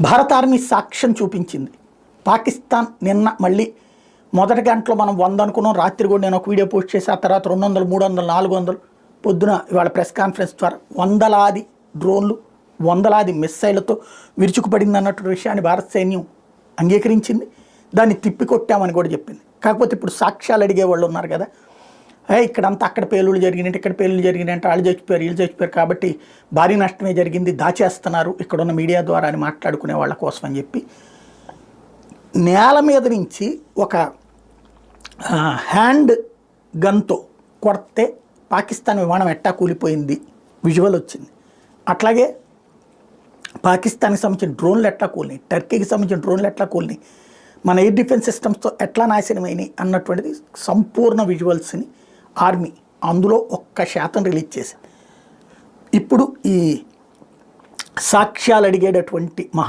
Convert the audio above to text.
భారత ఆర్మీ సాక్ష్యం చూపించింది. పాకిస్తాన్ నిన్న మళ్ళీ మొదటి గంటలో మనం వంద అనుకున్నాం రాత్రి కూడా నేను ఒక వీడియో పోస్ట్ చేసి ఆ తర్వాత రెండు వందలు మూడు వందలు నాలుగు వందలు పొద్దున ఇవాళ ప్రెస్ కాన్ఫరెన్స్ ద్వారా వందలాది డ్రోన్లు వందలాది మిస్సైళ్ళతో విరుచుకుపడింది అన్నట్టు విషయాన్ని భారత సైన్యం అంగీకరించింది. దాన్ని తిప్పికొట్టామని కూడా చెప్పింది. కాకపోతే ఇప్పుడు సాక్ష్యాలు అడిగే వాళ్ళు ఉన్నారు కదా ఇక్కడంతా అక్కడ పేలుళ్ళు జరిగినట్టు ఇక్కడ పేలుళ్ళు జరిగినట్టు వాళ్ళు చచ్చిపోయారు వీళ్ళు చచ్చిపోయారు కాబట్టి భారీ నష్టమే జరిగింది దాచేస్తున్నారు ఇక్కడున్న మీడియా ద్వారా అని మాట్లాడుకునే వాళ్ళ కోసం అని చెప్పి. నేల మీద నుంచి ఒక హ్యాండ్ గన్తో కొడితే పాకిస్తాన్ విమానం ఎట్టా కూలిపోయింది? విజువల్ వచ్చింది. అట్లాగే పాకిస్తాన్కి సంబంధించిన డ్రోన్లు ఎట్లా కూలినాయి? టర్కీకి సంబంధించిన డ్రోన్లు ఎట్లా కూలినాయి? మన ఎయిర్ డిఫెన్స్ సిస్టమ్స్తో ఎట్లా నాశనమైనాయి? అన్నటువంటిది సంపూర్ణ విజువల్స్ని ఆర్మీ అందులో ఒక్క శాతం రిలీజ్ చేసింది. ఇప్పుడు ఈ సాక్ష్యాలు అడిగేటటువంటి మహా